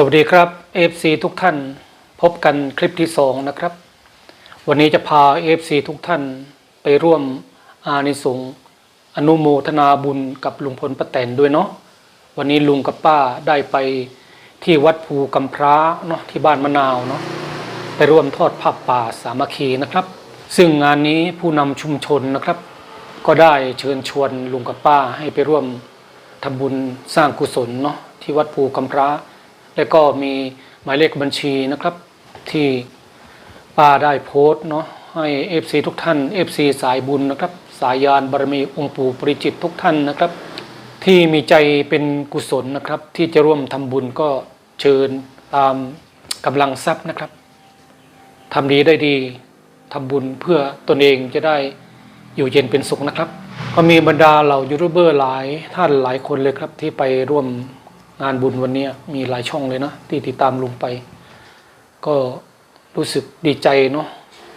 สวัสดีครับ FC ทุกท่านพบกันคลิปที่สองนะครับ วันนี้จะพา FC ทุกท่านไปร่วมอานิสงส์อนุโมทนาบุญกับลุงพลป้าแตนด้วยเนาะวันนี้ลุงกับป้าได้ไปที่วัดภูกำพร้าเนาะที่บ้านมะนาวเนาะไปร่วมทอดผ้าป่าสามัคคีนะครับ ซึ่งงานนี้ผู้นำชุมชนนะครับ ก็ได้เชิญชวนลุงกับป้าให้ไปร่วมทำบุญสร้างกุศลเนาะที่วัดภูกำพร้า แล้วก็มีหมายเลขบัญชีนะครับที่ป้าได้โพสต์เนาะให้ FC ทุกท่าน FC สายบุญนะครับ สายยานบารมีองค์ปู่ปริจิตทุกท่านนะครับ ที่มีใจเป็นกุศลนะครับ ที่จะร่วมทำบุญก็เชิญตามกำลังทรัพย์นะครับทำดีได้ดีทำบุญเพื่อตนเองจะได้อยู่เย็นเป็นสุขนะครับ ก็มีบรรดาเหล่ายูทูบเบอร์หลายท่านหลายคนเลยครับที่ไปร่วม งานบุญวันนี้มีหลายช่องเลยนะที่ติดตามลุงไป ก็รู้สึกดีใจเนาะ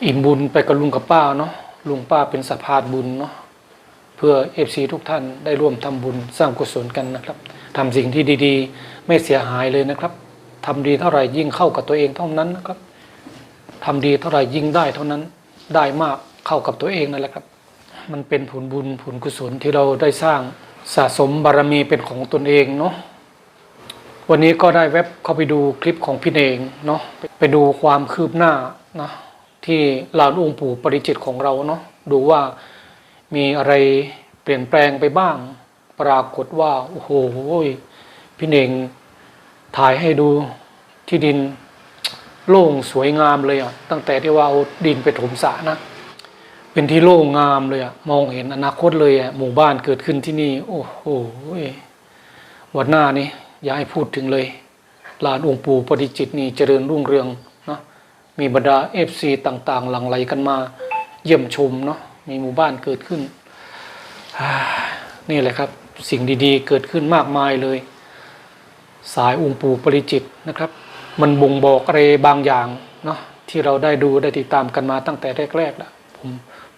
อิ่มบุญไปกับลุงกับป้าเนาะลุงป้าเป็นสะพานบุญเนาะเพื่อเอฟซีทุกท่านได้ร่วมทำบุญสร้างกุศลกันนะครับทำสิ่งที่ดีๆ ไม่เสียหายเลยนะครับทำดีเท่าไหร่ยิ่งเข้ากับตัวเองเท่านั้นนะครับทำดีเท่าไหร่ยิ่งได้เท่านั้นได้มากเข้ากับตัวเองนั่นแหละครับ มันเป็นผลบุญผลกุศลที่เราได้สร้างสะสมบารมีเป็นของตนเองเนาะ วันนี้ก็ได้เว็บเข้าไปดูคลิปของพี่เองเนาะไปดูความคืบหน้านะที่ลานองค์ปู่ปริจิตของเราเนาะดูว่ามีอะไรเปลี่ยนแปลงไปบ้าง ปรากฏว่าโอ้โหพี่เน่งถ่ายให้ดูที่ดินโล่งสวยงามเลยอะตั้งแต่ที่ว่าเอาดินไปถมสระนะ เป็นที่โล่งงามเลยอะมองเห็นอนาคตเลยอะหมู่บ้านเกิดขึ้นที่นี่ โอ้โหวันหน้านี้ อย่าให้พูดถึงเลยลานองค์ปู่ปฏิจิตรนี่เจริญรุ่งเรืองเนาะมีบรรดาเอฟซีต่างๆ หลั่งไหลกันมา เยี่ยมชมเนาะมีหมู่บ้านเกิดขึ้น นี่แหละครับสิ่งดีๆ เกิดขึ้นมากมายเลย สายองค์ปู่ปริจิตรนะครับ มันบ่งบอกอะไรบางอย่างเนาะที่เราได้ดูได้ติดตามกันมาตั้งแต่แรกๆแล้วผม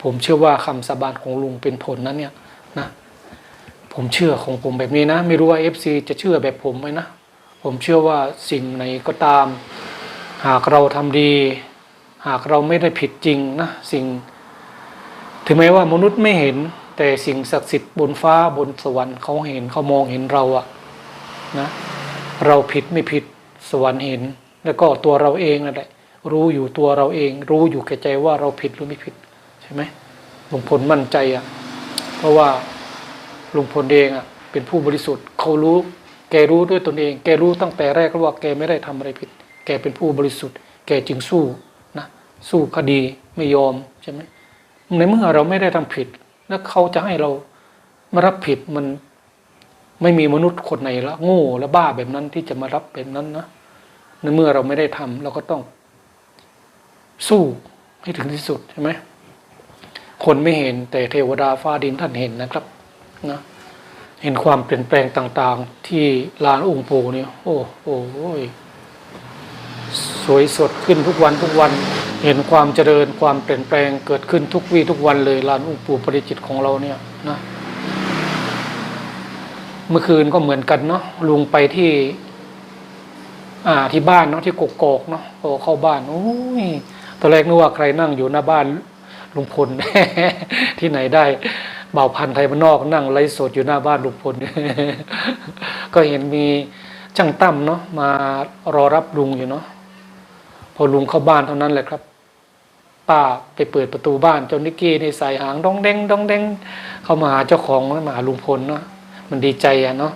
ผมเชื่อว่าคำสาบานของลุงเป็นผลนั้นเนี่ยนะ ผมเชื่อของผมแบบนี้นะ ไม่รู้ว่า FC จะเชื่อแบบผมไหมนะ ผมเชื่อว่าสิ่งไหนก็ตาม หากเราทำดี หากเราไม่ได้ผิดจริงนะ สิ่ง ถึงแม้ว่ามนุษย์ไม่เห็น แต่สิ่งศักดิ์สิทธิ์บนฟ้าบนสวรรค์เขาเห็นเขามองเห็นเราอะนะ เราผิดไม่ผิดสวรรค์เห็น แล้วก็ตัวเราเองนั่นแหละรู้อยู่ตัวเราเอง รู้อยู่แก่ใจว่าเราผิดหรือไม่ผิด ใช่ไหมลุงพลมั่นใจอะเพราะว่า ลุงพลเองอะเป็นผู้บริสุทธิ์เขารู้ แกรู้ด้วยตนเอง แกรู้ตั้งแต่แรกว่าแกไม่ได้ทำอะไรผิด แกเป็นผู้บริสุทธิ์ แกจึงสู้นะสู้คดีไม่ยอมใช่ไหมในเมื่อเราไม่ได้ทำผิด แล้วเขาจะให้เรามารับผิดมันไม่มีมนุษย์คนไหนละโง่และบ้าแบบนั้นที่จะมารับแบบนั้นนะในเมื่อเราไม่ได้ทำเราก็ต้อง สู้ให้ถึงที่สุดใช่ไหมคนไม่เห็นแต่เทวดาฟ้าดินท่านเห็นนะครับ นะเห็นความเปลี่ยนแปลงต่างๆ ที่ลานองค์ปู่เนี่ยโอ้โหสวยสดขึ้นทุกวันทุกวัน เห็นความเจริญความเปลี่ยนแปลงเกิดขึ้นทุกวี่ทุกวันเลยลานองค์ปู่ปริจิตของเราเนี่ยนะเมื่อคืนก็เหมือนกันเนาะลุงไปที่ อ่าที่บ้านเนาะที่กกอกเนาะพอเข้าบ้านโอ้ยตอนแรกนึกว่าใครนั่งอยู่หน้าบ้านลุงพลที่ไหนได้ เบาพันธ์ไทยบ้านอกนั่งไลฟ์สดอยู่หน้าบ้านลุงพลก็เห็นมีช่างตั้มเนาะมารอรับลุงอยู่เนาะพอลุงเข้าบ้านเท่านั้นแหละครับ ป้าไปเปิดประตูบ้านเจ้านิกกี้ในใส่หางดองเด้งดองเด้งเข้ามาหาเจ้าของมาหาลุงพลเนาะมันดีใจอะเนาะ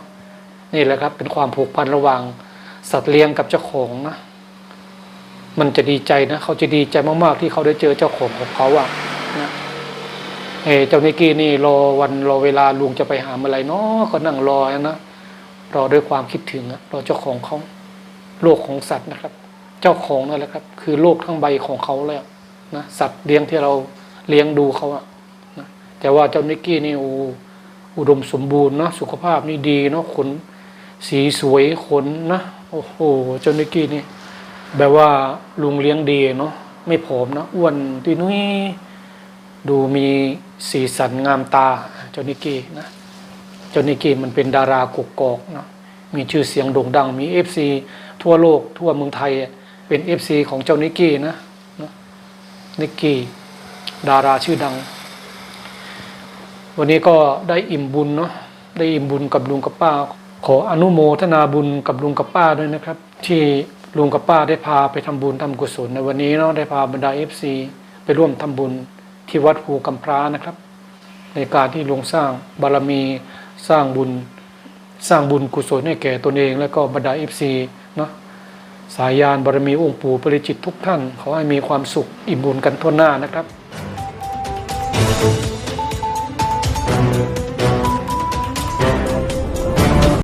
นี่แหละครับ เป็นความผูกพันระหว่างสัตว์เลี้ยงกับเจ้าของนะมันจะดีใจนะเขาจะดีใจมากๆที่เขาได้เจอเจ้าของของเขาอะนะ เออเจ้านิกกี้นี่รอวันรอเวลาลุงจะไปหาเมื่อไรเนาะก็นั่งรอนะรอด้วยความคิดถึงอะรอเจ้าของเขาโลกของสัตว์นะครับ เจ้าของนั่นแหละครับ คือโลกทั้งใบของเขาแล้วนะสัตว์เลี้ยงที่เราเลี้ยงดูเขาอะนะแต่ว่าเจ้านิกกี้นี่อูอุดมสมบูรณ์นะสุขภาพนี่ดีเนาะขนสีสวยขนนะโอ้โหเจ้านิกกี้นี่แบบว่าลุงเลี้ยงดีเนาะไม่ผอมนะอ้วนตุยนุ้ย ดูมีสีสันงามตาเจ้านิกกี้นะเจ้านิกกี้มันเป็นดารากกกอกเนาะมีชื่อเสียงโด่งดังมีเอฟซีทั่วโลก ทั่วเมืองไทยเป็น FC ของเจ้านิกกี้นะนะนิกกี้ดาราชื่อดัง วันนี้ก็ได้อิ่มบุญเนาะได้อิ่มบุญกับลุงกับป้า ขออนุโมทนาบุญกับลุงกับป้าด้วยนะครับ ที่ลุงกับป้าได้พาไปทำบุญทำกุศลในวันนี้เนาะได้พาบรรดา FC ไปร่วมทำบุญ ที่วัดภูกำพร้านะครับ ในการที่ลงสร้างบารมีสร้างบุญ สร้างบุญกุศลให้แก่ตนเอง และก็บรรดาเอฟซีเนาะสายยานบารมีองค์ปู่ปริจิตทุกท่าน ขอให้มีความสุขอิ่มบุญกันทั่วหน้านะครับ